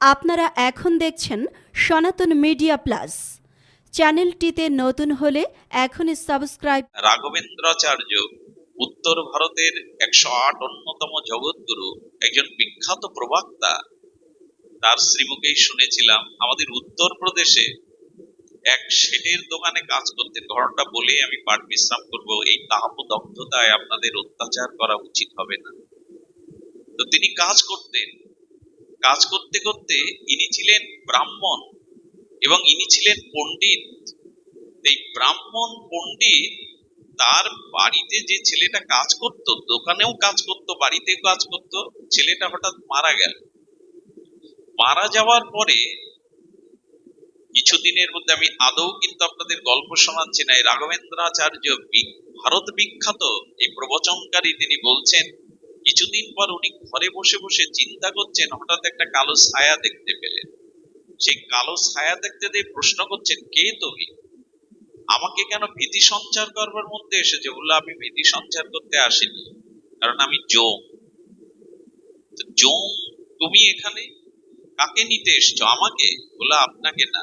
আপনারা এখন দেখছেন সনাতন মিডিয়া প্লাস। চ্যানেলটিতে নতুন হলে এখনই সাবস্ক্রাইব রাঘবেন্দ্রাচার্য উত্তর ভারতের একশো আট অন্যতম জগৎগুরু, একজন বিখ্যাত প্রবক্তা। তার শ্রীমুখেই শুনেছিলাম, আমাদের উত্তর প্রদেশে এক শেঠের দোকানে কাজ করতেন ঘটনাটা বলে আমি পাঠ বিশ্রাম করব, এই তাপদগ্ধতায় আপনাদের অত্যাচার করা উচিত হবে না। তো তিনি কাজ করতেন কাজ করতে করতে ইনি ছিলেন ব্রাহ্মণ এবং ইনি ছিলেন পণ্ডিত। এই ব্রাহ্মণ পণ্ডিত তার বাড়িতে যে ছেলেটা কাজ করত, দোকানেও কাজ করত, বাড়িতেও কাজ করত, ছেলেটা হঠাৎ মারা গেল। মারা যাওয়ার পরে কিছুদিনের মধ্যে আমি আদৌ কিন্তু আপনাদের গল্প শোনাচ্ছি না। এই রাঘবেন্দ্রাচার্য ভারত বিখ্যাত এই প্রবচনকারী তিনি বলছেন কিছুদিন পর উনি ঘরে বসে বসে চিন্তা করছেন, হঠাৎ একটা কালো ছায়া দেখতে পেলেন। সেই কালো ছায়া দেখতে দিয়ে প্রশ্ন করছেন, কে তুমি? আমাকে কেন ভীতি সঞ্চার করবার মধ্যে এসেছে? বলল, আমি ভীতি সঞ্চার করতে আসিনি, কারণ আমি জোম জোম তুমি এখানে কাকে নিতে এসছো? আমাকে? বলল, আপনাকে না।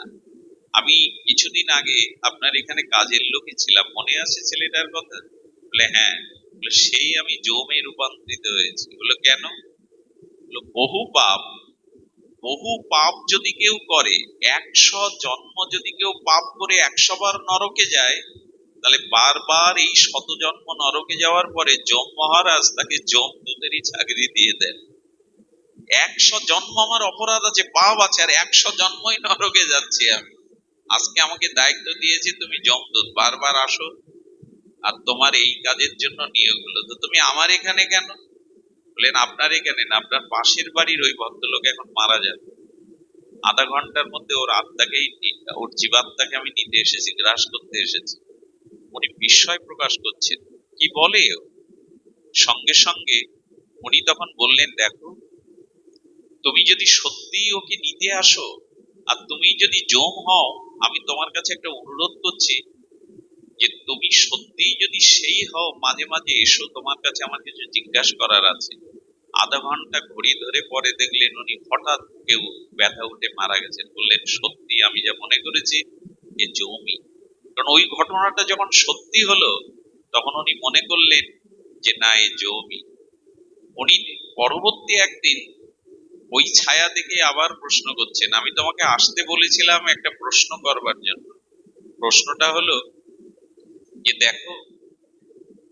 আমি কিছুদিন আগে আপনার এখানে কাজের লোকে ছিলাম। মনে আছে ছেলেটার কথা? বলে হ্যাঁ। বলে সেই আমি জমে রূপান্তরিত হয়েছি। বলল কেন? বহু পাপ বহু পাপ যদি কেউ করে, একশো জন্ম যদি কেউ পাপ করে একশো বার নরকে যায়, তাহলে বারবার এই শত জন্ম নরকে যাওয়ার পরে যম মহারাজ তাকে যমদূতেরই চাকরি দিয়ে দেন। একশো জন্ম আমার অপরাধ আছে, পাপ আছে, আর একশো জন্মই নরকে যাচ্ছি আমি। আজকে আমাকে দায়িত্ব দিয়েছে তুমি যমদূত, বারবার আসো। আর তোমার এই কাজের জন্য নিয়োগ হলো। তো তুমি আমার এখানে কেন? বললেন, আপনার এখানে না, আপনার পাশের বাড়ির ওই ভদ্রলোক এখন মারা যাবে আধা ঘণ্টার মধ্যে ওর আত্মাকেই ওর জীবাত্মাকে আমি নিতে এসেছি, গ্রাস করতে এসেছি। উনি বিস্ময় প্রকাশ করছেন। কি বলে? সঙ্গে সঙ্গে উনি তখন বললেন, দেখো, তুমি যদি সত্যি ওকে নিতে আসো আর তুমি যদি জম হও, আমি তোমার কাছে একটা অনুরোধ করছি যে তুমি সত্যি যদি সেই হও মাঝে মাঝে এসো, তোমার কাছে আমার কিছু জিজ্ঞাসা করার আছে। আধা ঘণ্টা ঘড়ি ধরে পরে দেখলেন উনি হঠাৎ কেউ ব্যথা উঠে মারা গেছেন। বললেন সত্যি আমি যা মনে করেছি এ জমি। কারণ ওই ঘটনাটা যখন সত্যি হলো, তখন উনি মনে করলেন যে, না, এ জমি। উনি পরবর্তী একদিন ওই ছায়া দেখে আবার প্রশ্ন করছেন। আমি তোমাকে আসতে বলেছিলাম একটা প্রশ্ন করবার জন্য। প্রশ্নটা হলো যে দেখো,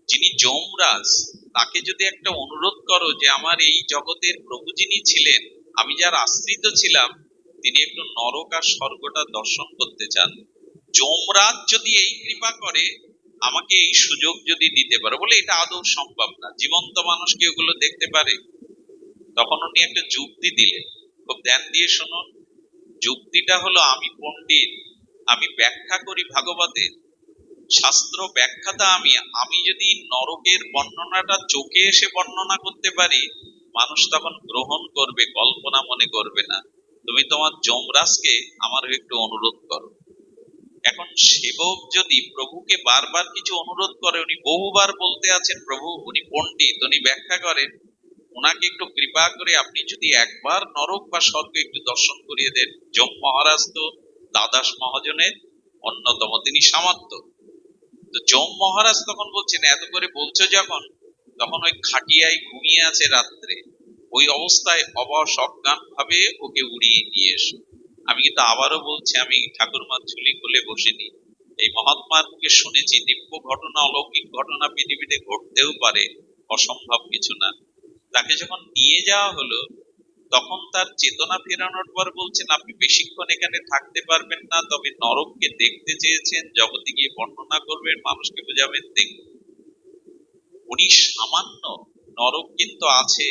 যিনি যমরাজ, তাকে যদি একটা অনুরোধ করো যে আমার এই জগতের প্রভু যিনি ছিলেন, আমি যার আশ্রিত ছিলাম, তিনি একটু নরক আর স্বর্গটা দর্শন করতে চান। যমরাজ যদি এই কৃপা করে, আমাকে এই সুযোগ যদি দিতে পারে, বলে এটা আদৌ সম্ভব না। জীবন্ত মানুষ কি ওগুলো দেখতে পারে? তখন উনি একটা যুক্তি দিলেন। খুব ধ্যান দিয়ে শুনুন। যুক্তিটা হলো, আমি পণ্ডিত, আমি ব্যাখ্যা করি ভাগবতের। শাস্ত্র ব্যাখ্যাতা আমি আমি যদি নরকের বর্ণনাটা চোখে এসে বর্ণনা করতে পারি, মানুষ তখন গ্রহণ করবে, কল্পনা মনে করবে না। তুমি তোমার যমরাজকে আমার একটু অনুরোধ করো। এখন সেবক যদি প্রভুকে বারবার কিছু অনুরোধ করে, উনি বহুবার বলতে আছেন, প্রভু, উনি পণ্ডিত, উনি ব্যাখ্যা করেন। ওনাকে একটু কৃপা করে আপনি যদি একবার নরক বা স্বর্গ একটু দর্শন করিয়ে দেন, যম মহারাজ তো দ্বাদশ মহাজনের অন্যতম, তিনি সামর্থ্য তো যম মহারাজ তখন বলছেন, এত করে বলছো যখন, তখন ওই খাটিয়ায় ঘুমিয়ে আছে রাত্রে। ওই অবস্থায় অবশ অজ্ঞান ভাবে ওকে উড়িয়ে নিয়ে এসো। আমি কিন্তু আবারও বলছি, আমি ঠাকুরমার ঝুলি খুলে বসিনি। এই মহাত্মার মুখে শুনেছি, দিব্য ঘটনা, অলৌকিক ঘটনা পৃথিবীতে ঘটতেও পারে, অসম্ভব কিছু না। তাকে যখন নিয়ে যাওয়া হলো তখন তার চেতনা ফেরানোর পর বলছেন, আপনি বেশিক্ষণ এখানে থাকতে পারবেন না, তবে নরককে দেখতে চেয়েছেন, জগতে গিয়ে বর্ণনা করবেন, মানুষকে বোঝাবেন, দেখুন। উনি সামান্য নরক কিন্তু আছে,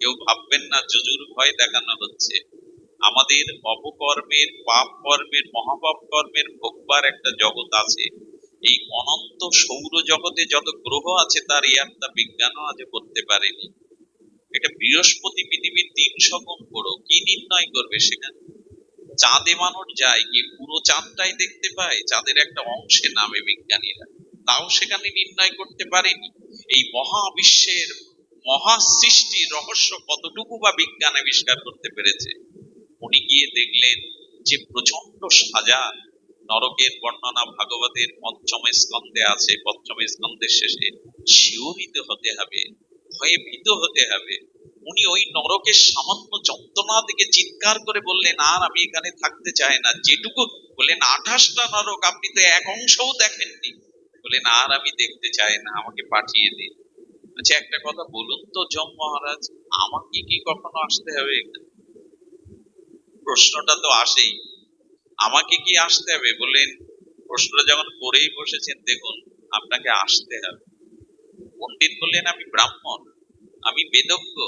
কেউ ভাববেন না জুজুর ভয় দেখানো হচ্ছে। আমাদের অপকর্মের, পাপ কর্মের, মহাপাপ কর্মের ভোগবার একটা জগৎ আছে। এই অনন্ত সৌর জগতে যত গ্রহ আছে, তার ইয়াত্তা বিজ্ঞানও আজ করতে পারেনি। এটা বৃহস্পতি পৃথিবীর তিন গুণ বড়। কি নির্ণয় করবে সেখানে চাঁদে মানুষ যায়, কি পুরো চাঁদটাই দেখতে পায়? চাঁদের একটা অংশে নামে বিজ্ঞানীরা। তাও সেখানে নির্ণয় করতে পারেনি। এই মহাবিশ্বের মহা সৃষ্টির রহস্য কতটুকু বা বিজ্ঞান আবিষ্কার করতে পেরেছে? উনি গিয়ে দেখলেন যে প্রচণ্ড সাজা। নরকের বর্ণনা ভাগবতের পঞ্চম স্কন্ধে আছে। পঞ্চম স্কন্ধের শেষে শিহরিত হতে হবে। ভয়ে ভীত হতে হবে। উনি ওই নরকের সামান্য যন্ত্রণা থেকে চিৎকার করে বললেন, আর আমি এখানে থাকতে চাই না। যেটুকু বললেন, আঠাশটা নরক আপনি তো এক অংশও দেখেননি। বললেন, আর আমি দেখতে চাই না, আমাকে পাঠিয়ে দিন। আচ্ছা একটা কথা বলুন তো যম মহারাজ, আমাকে কি কখনো আসতে হবে এখানে? প্রশ্নটা তো আসেই। আমাকে কি আসতে হবে? বললেন, প্রশ্নটা যখন করেই বসেছেন, দেখুন, আপনাকে আসতে হবে। পণ্ডিত বললেন আমি ব্রাহ্মণ, আমি বেদজ্ঞ,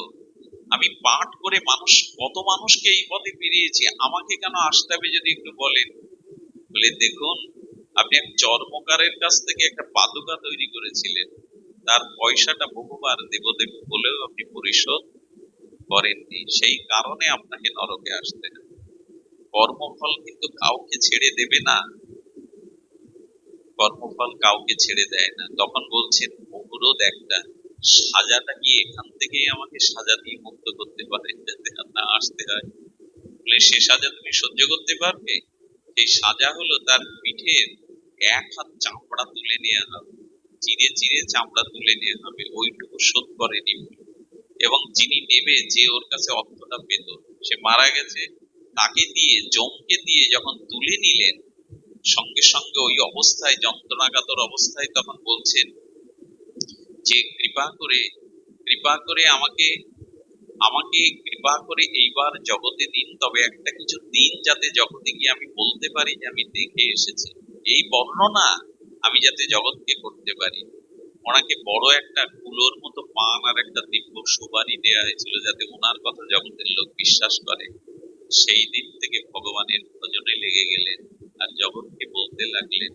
আমি পাঠ করে মানুষ, কত মানুষকে এই পথে ফিরিয়েছি, আমাকে কেন আসতে হবে যদি একটু বলেন? বলে, দেখুন, আপনি এক চর্মকারের কাছ থেকে একটা পাদুকা তৈরি করেছিলেন। তার পয়সাটা বহুবার দেবদেব বলেও আপনি পরিশোধ করেননি। সেই কারণে আপনাকে নরকে আসতে কর্মফল কিন্তু কাউকে ছেড়ে দেবে না। কর্মফল কাউকে ছেড়ে দেয় না। তখন বলছেন অনুরোধ একটা, সাজাটা কি এখান থেকেই আমাকে সাজা দিয়ে মুক্ত করতে পারেন যাতে না আসতে হয়। বলে সে সাজা তুমি সহ্য করতে পারবে? সেই সাজা হলো তার পিঠের এক হাত চামড়া তুলে নেওয়া হবে। চিরে চিরে চামড়া তুলে নেওয়া হবে। ওইটুকু শোধ করেনি এবং যিনি নেবে যে ওর কাছে অর্থটা পেত, সে মারা গেছে। তাকে দিয়ে জমকে দিয়ে যখন তুলে নিলেন, সঙ্গে সঙ্গে ওই অবস্থায় যন্ত্রণাকাতর অবস্থায় তখন বলছেন যে কৃপা করে কৃপা করে আমাকে আমাকে কৃপা করে এইবার জগতে দিন, তবে একটা কিছু দিন যাতে জগতে গিয়ে আমি বলতে পারি যে আমি দেখে এসেছি। এই বর্ণনা আমি যাতে জগৎকে করতে পারি। ওনাকে বড় একটা কুলোর মতো পান আর একটা দিব্য সুবারি দেয়া হয়েছিল যাতে ওনার কথা জগতের লোক বিশ্বাস করে। সেই দিন থেকে ভগবানের ভজনে লেগে গেলেন আর জগৎকে বলতে লাগলেন,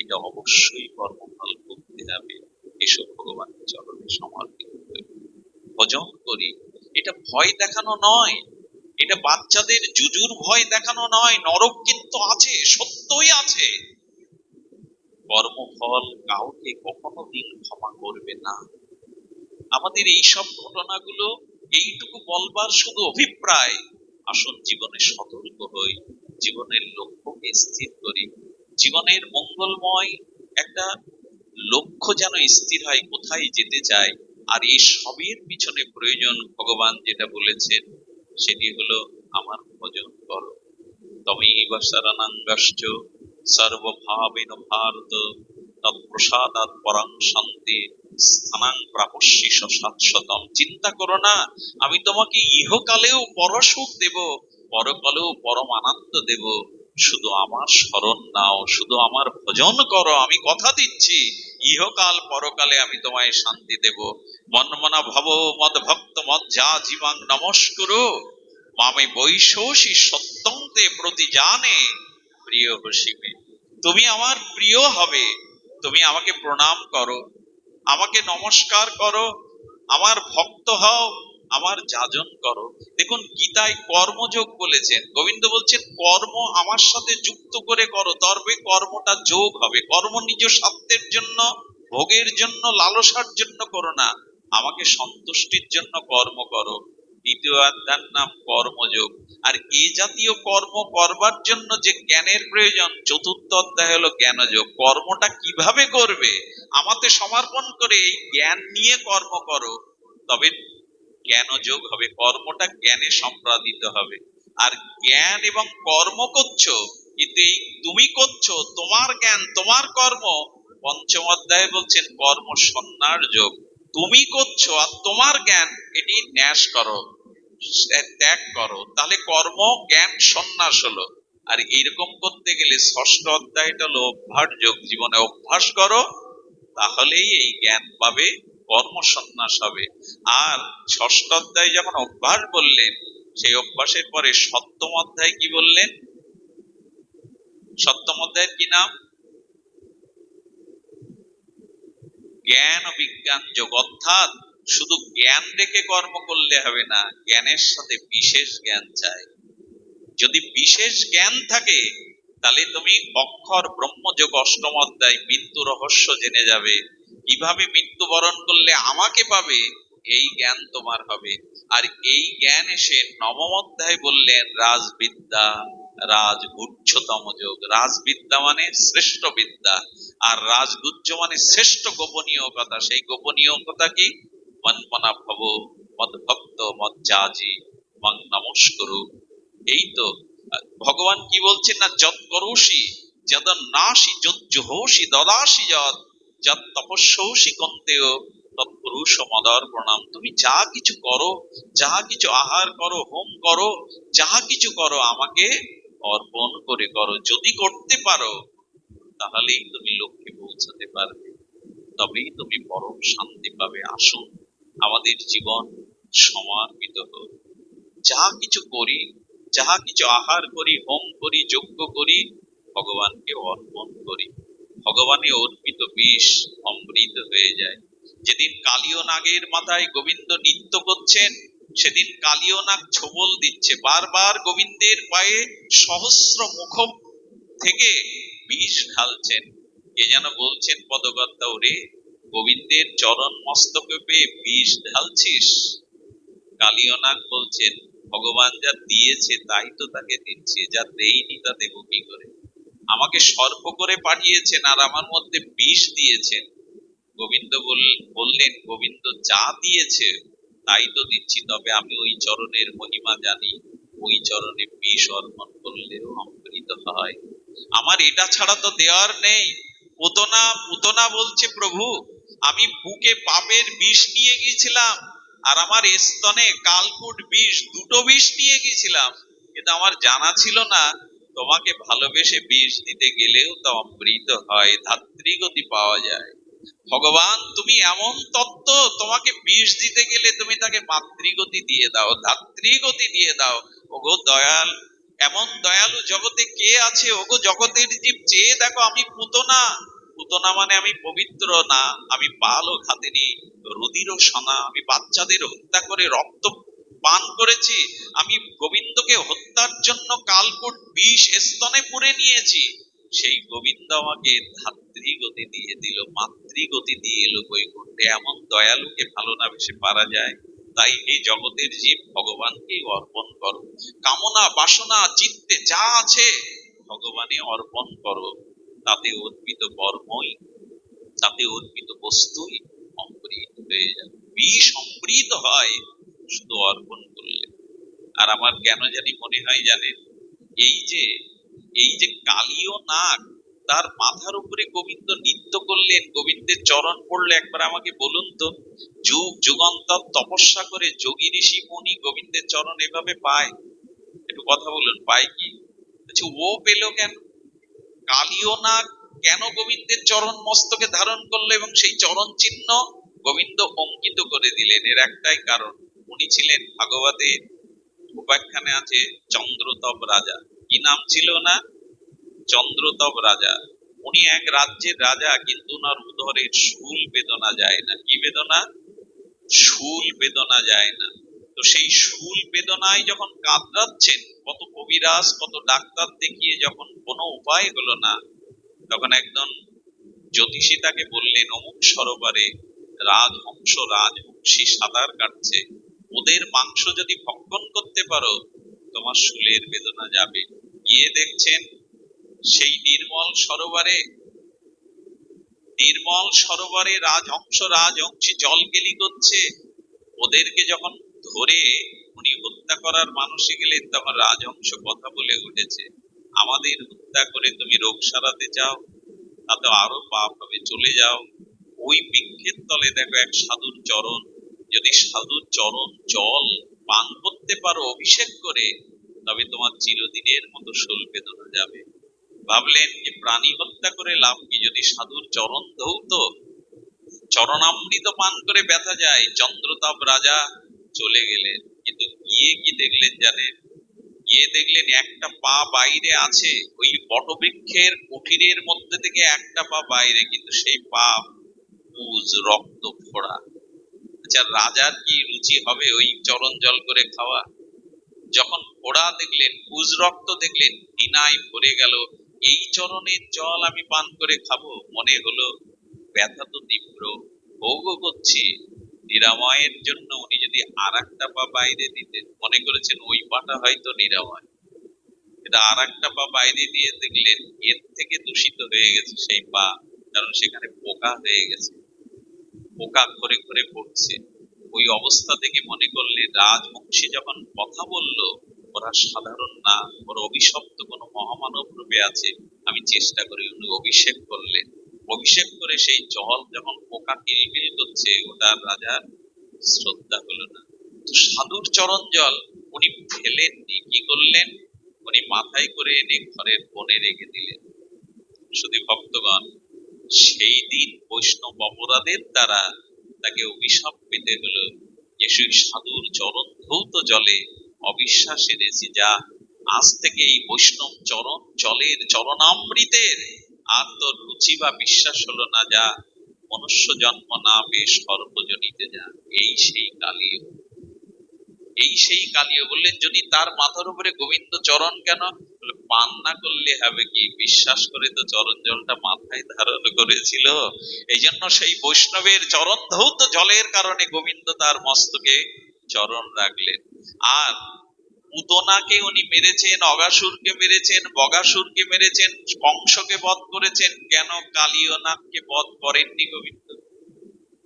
এটা অবশ্যই কর্মফল করতে হবে। এসব ভগবানের চরণে সমর্পিত করি। ভজন করি। এটা ভয় দেখানো নয়। এটা বাচ্চাদের জুজুর ভয় দেখানো নয়। নরক কিন্তু আছে, সত্যই আছে। কর্মফল কাউকে কখনো দিন ক্ষমা করবে না। আমাদের এই সব ঘটনাগুলো, এইটুকু বলবার শুধু অভিপ্রায়। আসল জীবনে সতর্ক হই, জীবনের লক্ষ্যকে স্থির করি। জীবনের মঙ্গলময় একটা লক্ষ্য যেন স্থির হয়, কোথায় যেতে চায়, আর এই সবের পিছনে প্রয়োজন ভগবান যেটা বলেছেন, সেটি হলো আমার ভজন করো তমেব শরণাঙ্গশ্চ সর্বভাবেন ভারত তৎপ্রসাদাৎ পরাং শান্তি, স্থানাং প্রাপস্যি শাশ্বতম চিন্তা করো না, আমি তোমাকে ইহকালেও পরসুখ দেব, পরকালেও পরম আনন্দ দেব। শুধু আমার স্মরণ নাও, শুধু আমার ভজন করো, আমি কথা দিচ্ছি। ইহকাল পরকালে আমি তোমায় শান্তি দেব। মনমনা ভব, মদ ভক্ত, মদ যা জীবাং নমস্কুরু। মামে বৈশোষী সত্যন্তে প্রতি জানে প্রিয় হসিমে তুমি আমার প্রিয় হবে। তুমি আমাকে প্রণাম করো। আমাকে নমস্কার করো। আমার ভক্ত হও। আমার যাজন করো। দেখুন, গীতায় কর্মযোগ বলেছেন। গোবিন্দ বলছেন, কর্ম আমার সাথে যুক্ত করে করো, তবে কর্মটা যোগ হবে। কর্ম নিজ স্বার্থের জন্য, ভোগের জন্য, লালসার জন্য করো না। আমাকে সন্তুষ্টির জন্য কর্ম করো। দ্বিতীয় অধ্যায়ের নাম কর্মযোগ। আর এ জাতীয় কর্ম করবার জন্য যে জ্ঞানের প্রয়োজন, চতুর্থ অধ্যায় হলো জ্ঞানযোগ। কর্মটা কীভাবে করবে? আমাতে সমর্পণ করে এই জ্ঞান নিয়ে কর্ম করো। তবে জ্ঞানযোগ হবে, কর্মটা জ্ঞানে সম্পাদিত হবে। আর জ্ঞান এবং কর্ম করছ, কিন্তু এই তুমি করছ, তোমার জ্ঞান, তোমার কর্ম, পঞ্চম অধ্যায়ে বলছেন, কর্ম সন্ন্যার যোগ। তুমি করছ আর তোমার জ্ঞান, এটি ন্যাস করো, ত্যাগ করো। তাহলে কর্ম, জ্ঞান সন্ন্যাস হলো। আর এরকম করতে গেলে ষষ্ঠ অধ্যায়টা হলো অভ্যাস যোগ। জীবনে অভ্যাস করো, তাহলেই এই জ্ঞান পাবে। কর্ম সন্ন্যাস হবে। আর ষষ্ঠ অধ্যায় যখন অভ্যাস বললেন, সেই অভ্যাসের পরে সপ্তম অধ্যায় কি বললেন? সপ্তম অধ্যায়ের কি নাম? জ্ঞান ও বিজ্ঞান যোগ। অর্থাৎ শুধু জ্ঞান রেখে কর্ম করলে হবে না, জ্ঞানের সাথে বিশেষ জ্ঞান চাই। যদি বিশেষ জ্ঞান থাকে, তাহলে তুমি অক্ষর ব্রহ্মযোগ অষ্টম অধ্যায় মৃত্যু রহস্য জেনে যাবে। কীভাবে মৃত্যুবরণ করলে আমাকে পাবে? এই জ্ঞান তোমার হবে। আর এই জ্ঞান এসে নবম অধ্যায় বললেন, রাজবিদ্যা, রাজগুচ্ছতম যোগ। রাজবিদ্যা মানে শ্রেষ্ঠ বিদ্যা। আর রাজগুচ্ছ মানে শ্রেষ্ঠ গোপনীয় কথা। সেই গোপনীয় কথা কি? মনমনা ভব, মদ ভক্ত, মদ জাজি মং নমস্করু। এই তো, ভগবান কি বলছেন না যত করোষি যদ নাশি যজ্জুহোষি দদাসি যদ যত তপস্যৌষি কন্তেয় তৎপুরুষ মদর প্রণাম। তুমি যা কিছু করো, যা কিছু আহার করো, হোম করো যা কিছু করো, আমাকে অর্পণ করে করো। যদি করতে পারো, তাহলেই তুমি লক্ষ্যে পৌঁছাতে পারবে। তবেই তুমি পরম শান্তি পাবে। আসুন, আমাদের জীবন সমর্পিত হোক। যা কিছু করি, যাহা কিছু আহার করি, হোম করি, যজ্ঞ করি, ভগবানকে অর্পণ করি। ভগবানে অর্পিত বিষ অমৃত হয়ে যায়। যেদিন কালীয় নাগের মাথায় গোবিন্দ নৃত্য করছেন, সেদিন কালীয় নাগ ছোবল দিচ্ছে। বারবার গোবিন্দের পায়ে সহস্র মুখ থেকে বিষ ঢালছেন। কে যেন বলছেন পদকর্তা ওরে, গোবিন্দের চরণ মস্তকে পেয়ে বিষ ঢালছিস? কালীয়নাগ বলছেন, ভগবান যা দিয়েছে তাই তো তাকে দিচ্ছে, যা দেইনি তা দেব কি করে? আমাকে সর্প করে পাঠিয়েছেন আর আমার মধ্যে বিষ দিয়েছেন। গোবিন্দ বল- বললেন, গোবিন্দ যা দিয়েছে, তাই তো দিচ্ছি, তবে আমি ওই চরণের মহিমা জানি। ওই চরণে বিষ অর্পণ করলেও অমৃত হয়। আমার এটা ছাড়া তো দেওয়ার নেই। পুতনা পুতনা বলছে প্রভু, আমি বুকে পাপের বিষ নিয়ে গিয়েছিলাম আর আমার স্তনে কালকুট বিষ, দুটো বিষ নিয়ে গিয়েছিলাম। কিন্তু আমার জানা ছিল না তোমাকে ভালোবেসে বিষ দিতে গেলেও তা অমৃত হয় ধাত্রীগতি পাওয়া যায়। ভগবান, তুমি এমন তত্ত্ব, তোমাকে বিষ দিতে গেলে তুমি তাকে মাতৃগতি দিয়ে দাও ধাত্রীগতি দিয়ে দাও। ওগো দয়াল, এমন দয়ালু জগতে কে আছে? ওগো জগতের জীব চেয়ে দেখো আমি পুতনা। পুতনা মানে আমি পবিত্র না, আমি পালও খাতেনি রুদিরও সনা, আমি বাচ্চাদের হত্যা করে রক্ত পান করেছি, আমি গোবিন্দকে হত্যার জন্য কালকোট বিষ স্তনে পুরে নিয়েছি। সেই গোবিন্দ আমাকে ধাত্রীগতি দিয়ে দিল, মাতৃগতি দিয়ে এলো বৈকুণ্ঠে। এমন দয়ালুকে ভালো না বেশি পারা যায়। তাই এই জগতের জীব, ভগবানকে অর্পণ করো। কামনা, বাসনা, চিত্তে যা আছে, ভগবানে অর্পণ করো। তাতে অর্পিত কর্মই তাতে অর্পিত বস্তুই অমৃত হয়ে যাবে বিষ অমৃত হয়। শুধু অর্পণ করলে। আর আমার কেন জানি মনে হয় জানেন এই যে এই যে কালীয় নাগ তার মাথার উপরে গোবিন্দ নৃত্য করলেন গোবিন্দের চরণ পড়লে একবার আমাকে বলুন তো যুগ যুগান্তর তপস্যা করে যোগী ঋষি মুনি গোবিন্দের চরণ এভাবে পায়? একটু কথা বলুন পায় কি? বলছে, ও পেল কেন? কালীয় নাগ কেন গোবিন্দের চরণ মস্তকে ধারণ করল এবং সেই চরণ চিহ্ন গোবিন্দ অঙ্কিত করে দিলেন এর একটাই কারণ। উনি ছিলেন ভাগবতে উপাখ্যানে আছে চন্দ্রতপ রাজা। কি নাম ছিল না চন্দ্রতপ রাজা। উনি এক রাজ্যের রাজা, কিন্তু ওনার উদরের শুল বেদনা যায় না। কি বেদনা? শুল বেদনা যায় না। তো সেই শুল বেদনায় যখন কাতরাচ্ছেন, কত কবিরাজ, কত ডাক্তার দেখিয়ে যখন কোনো উপায় হলো না, তখন একজন জ্যোতিষী তাকে বললেন, অমুক সরোবরে রাজহংস রাজহংসী সাঁতার কাটছে। ওদের মাংস যদি ভক্ষণ করতে পারো, তোমার শুলের বেদনা যাবে। গিয়ে দেখছেন, সেই নির্মল সরোবরে নির্মল সরোবরে রাজহংস রাজহংসী জল গেলি করছে ওদেরকে যখন ধরে উনি হত্যা করার মানুষে গেলেন, তখন রাজহংস কথা বলে উঠেছে, আমাদের হত্যা করে তুমি রোগ সারাতে চাও, তাতে আরও পাপ হবে, চলে যাও। ওই বৃক্ষের তলে দেখো এক সাধুর চরণ যদি সাধুর চরণ জল পান করতে পারো অভিষেক করে, তবে তোমার চিরদিনের মতো শোল বেদনা যাবে। ভাবলেন যে প্রাণী হত্যা করে লাভ কি? যদি সাধুর চরণ ধৌত, চরণামৃত পান করে ব্যথা যায়, চন্দ্রতাপ রাজা চলে গেলেন। কিন্তু গিয়ে কি দেখলেন জানেন? গিয়ে দেখলেন একটা পা বাইরে আছে, ওই বটবৃক্ষের কুঠিরের মধ্যে থেকে একটা পা বাইরে, কিন্তু সেই পা পুজ রক্ত ফোড়া আচ্ছা রাজার কি রুচি হবে ওই চরণ জল করে খাওয়া? যখন ফোড়া দেখলেন পুজ রক্ত দেখলেন দিনায় ভরে গেল, এই চরণের জল আমি পান করে খাব। মনে হলো, ব্যথা তো তীব্র, ভোগও করছি। নিরাময়ের জন্য উনি যদি আর একটা পা বাইরে দিতেন, মনে করেছেন ওই পাটা হয়তো নিরাময়। এটা আর একটা পা বাইরে দিয়ে দেখলেন, এর থেকে দূষিত হয়ে গেছে সেই পা, কারণ সেখানে পোকা হয়ে গেছে। পোকা করে করে পড়ছে। ওই অবস্থা থেকে মনে করলে রাজবংশী যখন কথা বলল, ওরা সাধারণ না, ওরা অভিশপ্ত কোনো মহামানব রূপে আছে, আমি চেষ্টা করি উনি অভিষেক করলেন। অভিষেক করে সেই জল যখন পোকা কিলবিল করছে ওটা রাজা শ্রদ্ধা হলো না। সাধুর চরণ জল উনি ফেলেননি, কি করলেন? উনি মাথায় করে এনে ঘরের বনে রেখে দিলেন। শুধু ভক্তগণ সেই দিন বৈষ্ণব অপরাধের দ্বারা তাকে অভিশাপ পেতে হলো। যে সেই সাধুর চরণ ধৌত জলে অবিশ্বাস এনেছি যা। আজ থেকে এই বৈষ্ণব চরণ জলের চরণামৃতের আর তোর রুচি বা বিশ্বাস হলো না যা। মনুষ্য জন্ম না পেয়ে সর্বজনিতে যা। এই সেই কালীয় এই সেই কালীয় বললেন, যদি তার মাথার উপরে গোবিন্দ চরণ কেন? পান না করলে হবে কি? বিশ্বাস করে তো চরণ জলটা মাথায় ধারণ করেছিল। এই জন্য সেই বৈষ্ণবের চরণ ধৌত জলের কারণে গোবিন্দ তার মস্তকে চরণ রাখলেন। আর পুতনাকে উনি মেরেছেন, অগাসুরকে মেরেছেন, বগাসুরকে মেরেছেন, কংসকে বধ করেছেন। কেন কালীয়নাথকে বধ করেননি গোবিন্দ?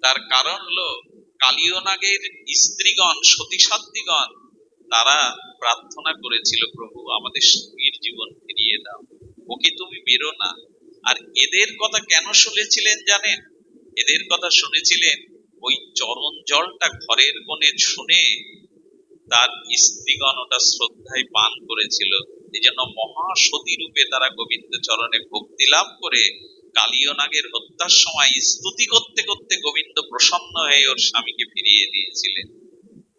তার কারণ হলো কালীয়নাগের স্ত্রীগণ সতীসাধ্বীগণ তারা প্রার্থনা করেছিল, প্রভু, আমাদের স্বামীর জীবন ফিরিয়ে দাও। ওকে তুমি বেরো না। আর এদের কথা কেন শুনেছিলেন জানেন? এদের কথা শুনেছিলেন ওই চরণ জলটা ঘরের কোণে শুনে তার স্ত্রীগণ ওটা শ্রদ্ধায় পান করেছিল। এই জন্য মহাসতী রূপে তারা গোবিন্দ চরণে ভক্তি লাভ করে কালীয়নাগের হত্যার সময় স্তুতি করতে করতে গোবিন্দ প্রসন্ন হয়ে ওর স্বামীকে ফিরিয়ে দিয়েছিলেন।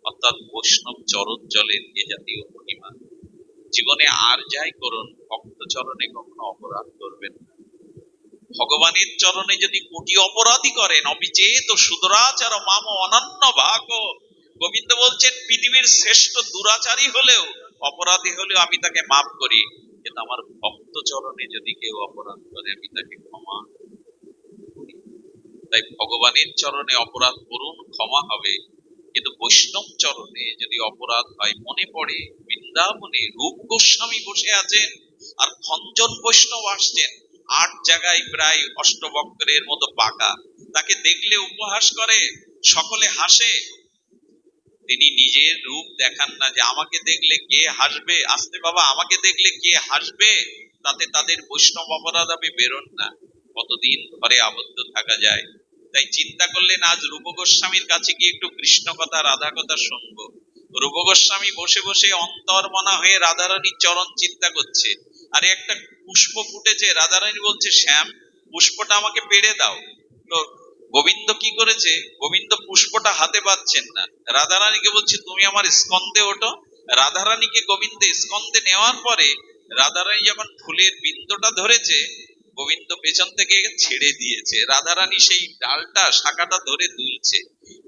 অর্থাৎ বৈষ্ণব চরণ এ জাতীয় মহিমা। জীবনে আর যাই করুন, ভক্ত চরণে কখনো অপরাধ করবেন না। ভগবানের চরণে যদি কোটি অপরাধী করেন, অবিচেত সুদরাচার মাম অনন্য ভাগ। গোবিন্দ বলছেন, পৃথিবীর শ্রেষ্ঠ দুরাচারী হলেও, অপরাধী হলেও আমি তাকে মাফ করি। কিন্তু আমার ভক্ত চরণে যদি কেউ অপরাধ করে, আমি তাকে ক্ষমা তাই ভগবানের চরণে অপরাধ করুন, ক্ষমা হবে। কিন্তু বৈষ্ণব চরণে যদি অপরাধ হয়, মনে পড়ে বৃন্দাবনে রূপ গোস্বামী বসে আছেন আর খঞ্জন বৈষ্ণব আসছেন। আট জায়গায় প্রায় অষ্টবক্রের মতো পাকা। তাকে দেখলে উপহাস করে, সকলে হাসে তিনি নিজের রূপ দেখান না যে আমাকে দেখলে কে হাসবে? আসতে বাবা, আমাকে দেখলে কে হাসবে? তাতে তাদের বৈষ্ণব অপরাধ হবে বেরোন না। কতদিন ঘরে আবদ্ধ থাকা যায়? তাই চিন্তা করলেন, আজ রূপ গোস্বামীর কাছে গিয়ে একটু কৃষ্ণ কথা রাধা কথা শুনব। রূপ গোস্বামী বসে বসে অন্তর্মনা হয়ে রাধারানীর চরণ চিন্তা করছে। আরে একটা পুষ্প ফুটেছে, রাধারানী বলছে, শ্যাম, পুষ্পটা আমাকে পেড়ে দাও। তো গোবিন্দ কি করেছে? গোবিন্দ পুষ্পটা হাতে পাচ্ছেন না। রাধারানীকে বলছে, তুমি আমার স্কন্দে ওঠো। রাধারানীকে গোবিন্দ স্কন্দে নেওয়ার পরে রাধারানী যখন ফুলের বিন্দুটা ধরেছে, গোবিন্দ পেছন থেকে ছেড়ে দিয়েছে। রাধারানী সেই ডালটা, শাখাটা ধরে তুলছে।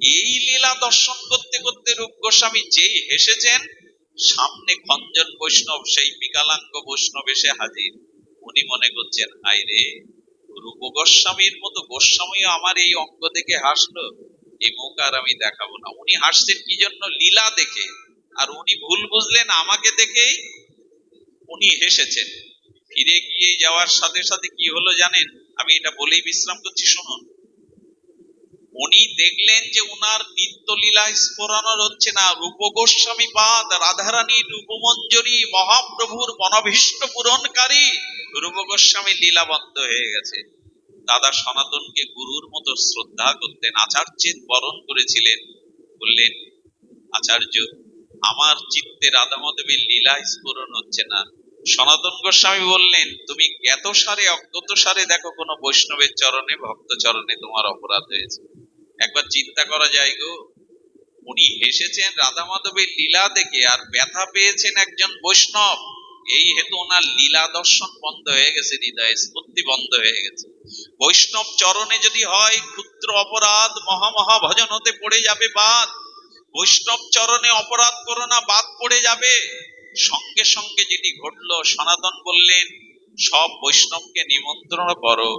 এই লীলা দর্শন করতে করতে রূপ গোস্বামী যেই হেসেছেন, সামনে খঞ্জন বৈষ্ণব, সেই বিকালাঙ্গ বৈষ্ণব এসে হাজির। উনি মনে করছেন হাই রে রূপ গোস্বামীর মতো গোস্বামী আমার এই অঙ্গ দেখে হাসলো, এই মুখ আর আমি দেখাবো না। উনি হাসছেন কি জন্য? লীলা দেখে। আর উনি ভুল বুঝলেন আমাকে দেখেই উনি হেসেছেন। ফিরে গিয়ে যাওয়ার সাথে সাথে কি হলো জানেন? আমি এটা বলেই বিশ্রাম করছি, শুনুন। উনি দেখলেন যে উনার নিত্যলীলা স্ফোরানোর হচ্ছে না, রূপ গোস্বামী পাদ, রাধারানী রূপমঞ্জরি, মহাপ্রভুর মনভীষ্ট পূরণকারী, রূপ গোস্বামী লীলা বন্ধ হয়ে গেছে। দাদা সনাতনকে গুরুর মতো শ্রদ্ধা করতেন, আচার্যের বরণ করেছিলেন। বললেন, আচার্য, আমার চিত্তে রাধা মাধবের লীলা স্ফুরণ হচ্ছে না। সনাতন গোস্বামী বললেন, তুমি জ্ঞাত সারে অজ্ঞত সারে দেখো কোনো বৈষ্ণবের চরণে ভক্ত চরণে তোমার অপরাধ হয়েছে। একবার চিন্তা করা যায় গো। উনি হেসেছেন রাধা মাধবের লীলা দেখে আর ব্যথা পেয়েছেন একজন বৈষ্ণব। এই হেতু ওনার লীলা দর্শন বন্ধ হয়ে গেছে, হৃদয়ে স্ফূর্তি বন্ধ হয়ে গেছে। বৈষ্ণব চরণে যদি হয়, ক্ষুদ্র অপরাধ মহামহা ভজন হতে পড়ে যাবে বাদ। বৈষ্ণব চরণে অপরাধ করো না, বাদ পড়ে যাবে। সঙ্গে সঙ্গে যেটি ঘটলো, সনাতন বললেন, সব বৈষ্ণবকে নিমন্ত্রণ করো,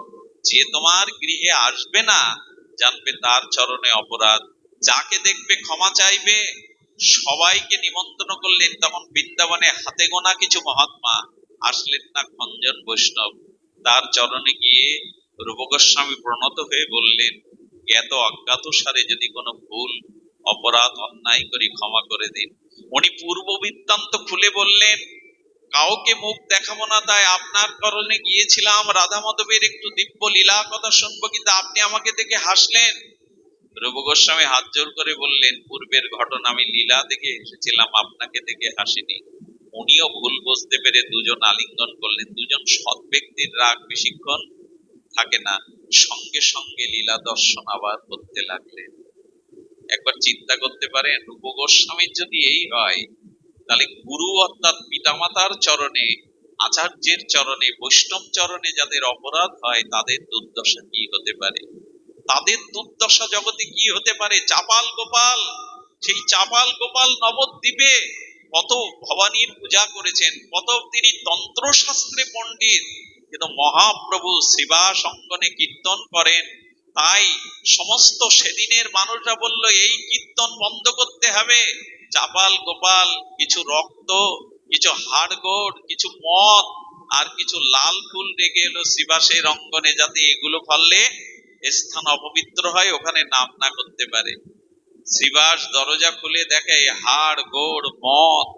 যে তোমার গৃহে আসবে না জানবে তার চরণে অপরাধ। যাকে দেখবে ক্ষমা চাইবে, সবাইকে নিমন্ত্রণ করলেন তখন বৃন্দাবনে হাতে গোনা কিছু মহাত্মা আসলেন না খঞ্জন বৈষ্ণব। তার চরণে গিয়ে রূপ গোস্বামী প্রণত হয়ে বললেন এত অজ্ঞাত সারে যদি কোনো ভুল, অপরাধ, অন্যায় করি ক্ষমা করে দিন। উনি পূর্ব বৃত্তান্ত খুলে বললেন কাউকে মুখ দেখাবো না, তাই আপনার করণে গিয়েছিলাম। রাধা মাধবের একটু দিব্য লীলা কথা শুনব, কিন্তু আপনি আমাকে দেখে হাসলেন। রূপ গোস্বামী হাত জোর করে বললেন, পূর্বের ঘটনা আমি লীলা দেখে এসেছিলাম, আপনাকে দেখে হাসিনি। উনিও ভুল বুঝতে পেরে দুজন আলিঙ্গন করলেন। দুজন সৎ ব্যক্তির রাগ বেশিক্ষণ থাকে না। সঙ্গে সঙ্গে লীলা দর্শন আবার করতে লাগলেন। একবার চিন্তা করতে পারেন রূপ গোস্বামীর যদি এই হয় তাহলে গুরু অর্থাৎ পিতামাতার চরণে, আচার্যের চরণে, বৈষ্ণব চরণে যাদের অপরাধ হয়, তাদের দুর্দশা কি হতে পারে? তাদের দুর্দশা জগতে কি হতে পারে? চাপাল গোপাল, সেই চাপাল গোপাল নবদ্বীপে কত ভবানীর পূজা করেছেন। কত তিনি তন্ত্রশাস্ত্রে পণ্ডিত। কিন্তু মহাপ্রভু শ্রীবাস অঙ্গনে কীর্তন করেন। তাই সমস্ত সেদিনের মানুষরা বলল, এই কীর্তন বন্ধ করতে হবে। চাপাল গোপাল, কিছু রক্ত, কিছু হাড়গোড়, কিছু মদ, আর কিছু লাল ফুল রেখে এলো শ্রীবাসের অঙ্গনে যাতে এগুলো ফললে স্থান অপবিত্র হয়, ওখানে নাম না করতে পারে। শ্রীবাস দরজা খুলে দেখে হাড়, গোড়, মদ,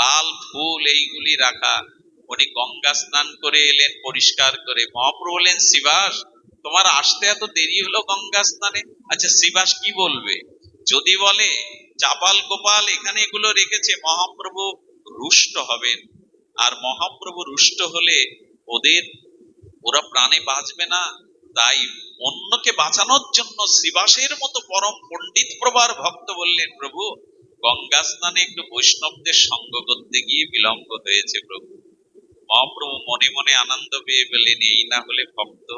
লাল ফুল এইগুলি রাখা। উনি গঙ্গা স্নান করে এলেন, পরিষ্কার করে। মহাপ্রভু বললেন শ্রীবাস তোমার আসতে এত দেরি হলো গঙ্গা স্নানে? আচ্ছা শ্রীবাস কি বলবে? যদি বলে চাপাল গোপাল এখানে এগুলো রেখেছে, মহাপ্রভু রুষ্ট হবেন। আর মহাপ্রভু রুষ্ট হলে ওদের, ওরা প্রাণে বাঁচবে না। তাই অন্যকে বাঁচানোর জন্য শ্রীবাসের মতো পরম পণ্ডিত প্রভার ভক্ত বললেন, প্রভু, গঙ্গা স্নানে একটু বৈষ্ণবদের সঙ্গ করতে গিয়ে বিলম্ব হয়েছে প্রভু। মহাপ্রভু মনে মনে আনন্দ পেয়ে বললেন, এই না হলে ভক্ত,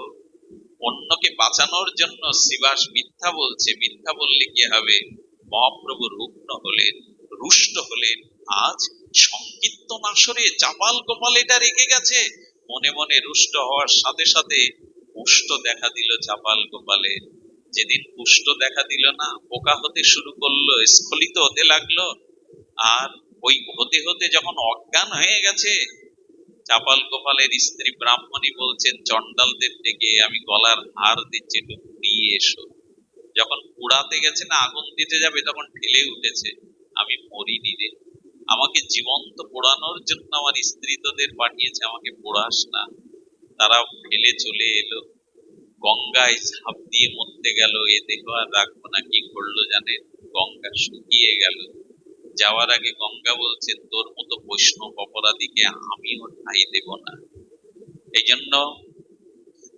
অন্যকে বাঁচানোর জন্য শ্রীবাস মিথ্যা বলছে। মিথ্যা বললে কি হবে? মহাপ্রভু রুগ্ন হলেন, রুষ্ট হলেন। আজ সংকীর্তন আসরে চাপাল গোপাল এটা রেখে গেছে। মনে মনে রুষ্ট হওয়ার সাথে সাথে পুষ্ট দেখা দিল চাপাল গোপালে। যেদিন পুষ্ট দেখা দিল না পোকা হতে শুরু করল, স্খলিত হতে লাগল। আর ওই হতে হতে যখন অজ্ঞান হয়ে গেছে চাপাল গোপালের স্ত্রী ব্রাহ্মণী বলছেন চন্ডালদের থেকে আমি গলার হার দিচ্ছি নিয়ে এসো। যখন পুড়াতে গেছে না, আগুন দিতে যাবে, তখন ঠেলে উঠেছে। আমি মরিনি রে। আমাকে জীবন্ত পোড়ানোর জন্য আমার স্ত্রী তোদের পাঠিয়েছে, আমাকে পোড়াস না। তারা ফেলে চলে এলো। গঙ্গায় ঝাঁপ দিয়ে মরতে গেল। এ দেহ আর রাখব না, কি করল জানে? গঙ্গা শুকিয়ে গেল। যাওয়ার আগে গঙ্গা বলছে, তোর মতো বৈষ্ণব অপরাধীকে আমিও ঠাঁই দেব না। এই জন্য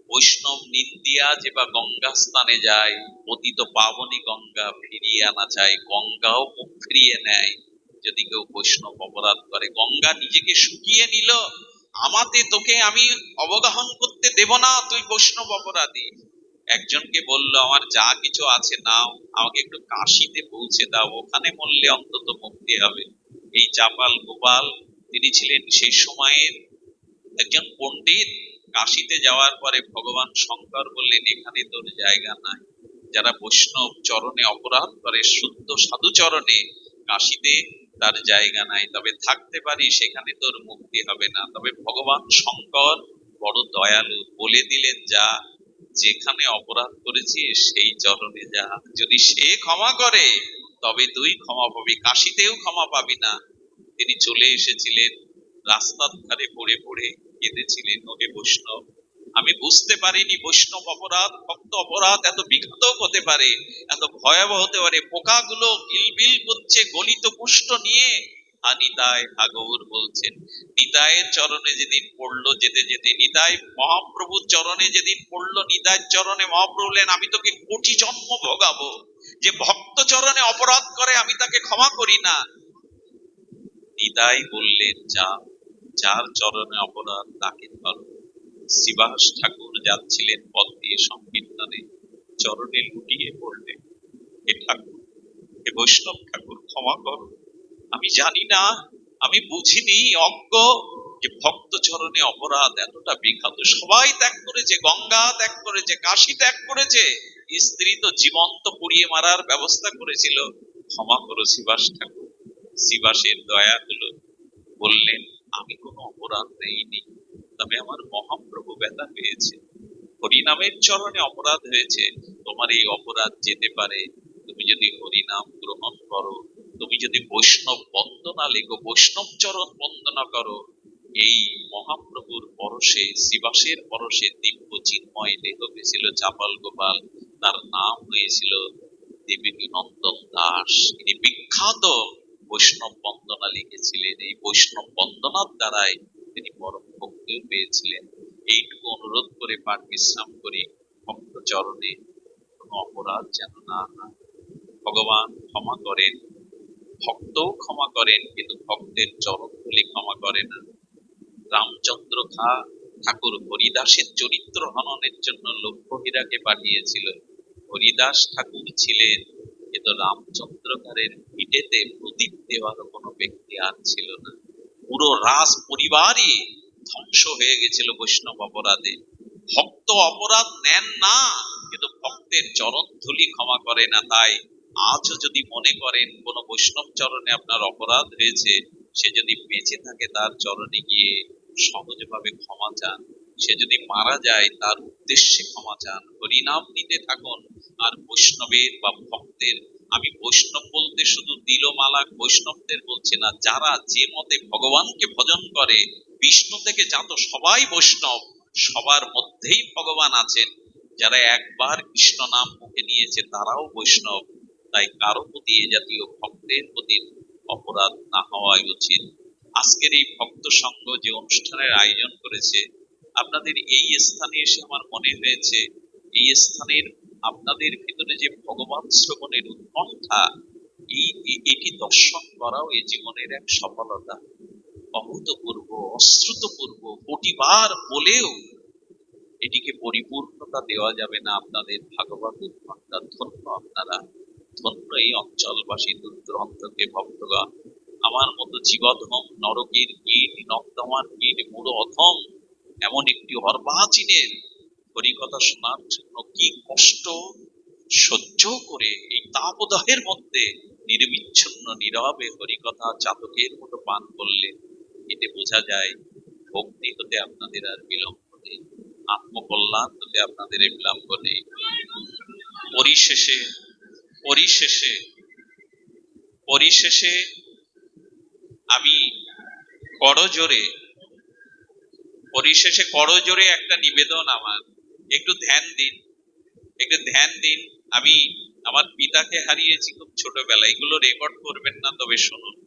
বৈষ্ণব নিন্দিয়া যে বা গঙ্গা স্থানে যায় পতিত পাবনী গঙ্গা ফিরিয়ে আনা চায় গঙ্গাও মুখ ফিরিয়ে নেয়। যদি কেউ বৈষ্ণব অপরাধ করে, গঙ্গা নিজেকে শুকিয়ে নিল, আমাতে তোকে আমি অবগাহন করতে দেব না, তুই বৈষ্ণব অপরাধী। একজনকে বলল, আমার যা কিছু আছে নাও, আমাকে একটু কাশিতে পৌঁছে দাও, ওখানে মরলে অন্তত মুক্তি হবে। এই চাপাল গোপাল, তিনি ছিলেন সেই সময়ের একজন পণ্ডিত কাশিতে যাওয়ার পরে ভগবান শঙ্কর বললেন, এখানে তোর জায়গা নাই। যারা বৈষ্ণব চরণে অপরাধ করে, শুদ্ধ সাধু চরণে কাশিতে তার জায়গা নাই। তবে থাকতে পারি, সেখানে তোর মুক্তি হবে না। তবে ভগবান শঙ্কর বড় দয়ালু, বলে দিলেন, যা যেখানে অপরাধ করেছিস সেই চরণে যা। যদি সে ক্ষমা করে, তবে তুই ক্ষমা পাবি, কাশিতেও ক্ষমা পাবি না। তিনি চলে এসেছিলেন রাস্তার ধারে পড়ে পড়ে। কেঁদেছিলেন ওকে বৈষ্ণব। আমি বুঝতে পারিনি বৈষ্ণব অপরাধ, ভক্ত অপরাধ এত বিঘাতক হতে পারে, এত ভয়াবহ হতে পারে। পোকাগুলো কিলবিল করছে গলিত কুষ্ঠ নিয়ে। নিতাই ভাগবত বলছেন, নিতাইয়ের চরণে যেদিন পড়ল যেতে যেতে মহাপ্রভুর চরণে যেদিন পড়ল, নিতাইয়ের চরণে মহাপ্রভু বললেন, আমি তোকে কোটি জন্ম ভোগাবো। যে ভক্ত চরণে অপরাধ করে, আমি তাকে ক্ষমা করি না। নিতাই বললেন, যা যার চরণে অপরাধ তাকে ধরো। শ্রীবাস ঠাকুর যাচ্ছিলেন পথ দিয়ে সংকীর্তনে, চরণে লুটিয়ে পড়লেন হে ঠাকুর, হে বৈষ্ণব ঠাকুর, ক্ষমা করো। আমি জানি না, আমি বুঝিনি, অজ্ঞ। যে ভক্ত চরণে অপরাধ এতটা বিখ্যাত সবাই ত্যাগ করেছে, গঙ্গা ত্যাগ করেছে, কাশী ত্যাগ করেছে। স্ত্রী তো জীবন্ত পুড়িয়ে মারার ব্যবস্থা করেছিল। ক্ষমা করো শিবাস ঠাকুর। শিবাসের দয়া হলো, বললেন অপরাধ নেইনি তবে আমার মহাপ্রভু ব্যথা পেয়েছে। হরিনামের চরণে অপরাধ হয়েছে। তোমার এই অপরাধ যেতে পারে। তুমি যদি হরিনাম গ্রহণ করো, তুমি যদি বৈষ্ণব বন্দনা লেখো, বৈষ্ণব চরণ বন্দনা করো, এই মহাপ্রভুর পরশে, শিবাসের পরশে দিব্য চিন্ময় দেহ পেয়েছিল চাপাল গোপাল। তার নাম হয়েছিল দেবী নন্দন দাস। তিনি বিখ্যাত বৈষ্ণব বন্দনা লিখেছিলেন। এই বৈষ্ণব বন্দনার দ্বারাই তিনি পরম ভক্তিও পেয়েছিলেন। এইটুকু অনুরোধ করে পাঠ বিশ্রাম করি। ভক্ত চরণে কোনো অপরাধ যেন না ভগবান ক্ষমা করেন। ভক্তও ক্ষমা করেন, কিন্তু ভক্তের চরণগুলি ক্ষমা করে না। রামচন্দ্র খা ঠাকুর হরিদাসের চরিত্র হননের জন্য লক্ষ্যহীরাকে পাঠিয়েছিল। হরিদাস ঠাকুর ছিলেন, কিন্তু রামচন্দ্রকারের ভিটেতে প্রদীপ দেওয়ার কোনো ব্যক্তি আর ছিল না। পুরো রাস পরিবারই ধ্বংস হয়ে গেছিল বৈষ্ণব অপরাধে। ভক্ত অপরাধ নেন না, কিন্তু ভক্তের চরণ ধুলি ক্ষমা করে না, তাই আজও যদি মনে করেন কোন বৈষ্ণব চরণে আপনার অপরাধ হয়েছে, সে যদি বেঁচে থাকে তার চরণে গিয়ে সহজভাবে ক্ষমা চান। সে যদি মারা যায় তার উদ্দেশ্যে ক্ষমা চান। হরিনাম নিতে থাকুন, আর বৈষ্ণবের বা ভক্তের আমি বৈষ্ণব বলতে শুধু দিলমালা বৈষ্ণবদের বলছি না, যারা যে মতে ভগবানকে ভজন করে, বিষ্ণু থেকে জাত সবাই বৈষ্ণব, সবার মধ্যেই ভগবান আছেন। যারা একবার কৃষ্ণ নাম মুখে নিয়েছে, তারাও বৈষ্ণব। তাই কারও প্রতি এ জাতীয় ভক্তের প্রতি অপরাধ না হওয়াই উচিত। আজকের এই ভক্ত সংঘ যে অনুষ্ঠানের আয়োজন করেছে, আপনাদের এই স্থানে এসে আমার মনে হয়েছে, এই স্থানের আপনাদের ভিতরে যে ভগবান শ্রবণের উৎকণ্ঠা, এই এটি দর্শন করাও এই জীবনের এক সফলতা। অভূতপূর্ব, অশ্রুতপূর্ব, কোটিবার বলেও এটিকে পরিপূর্ণতা দেওয়া যাবে না আপনাদের ভাগবত উৎকণ্ঠা, ধন্য আপনারা। ধন্য এই অঞ্চলবাসী দূর দূরান্তকে ভক্তগণ। আমার মতো জীবধম, নরকের কীট, নর্দমার কীট মুড়ো অধম এমন একটি অর্বাচীনের হরিকথা শোনার জন্য কি কষ্ট সহ্য করে এই তাপদাহের মধ্যে নির্বিচ্ছন্ন, নীরবে হরিকথা চাতকের মতো পান করলেন এতে বোঝা যায় ভক্তি হতে আপনাদের আর বিলম্ব নেই, আত্মকল্যাণ হতে আপনাদের বিলম্ব নেই। পরিশেষে পরিশেষে পরিশেষে আমি করজোরে পরিশেষে করজোরে একটা নিবেদন আমার। একটু ধ্যান দিন। একটু ধ্যান দিন। আমি আমার পিতাকে হারিয়েছি খুব ছোটবেলায়। এগুলো রেকর্ড করবেন না, তবে শুনুন।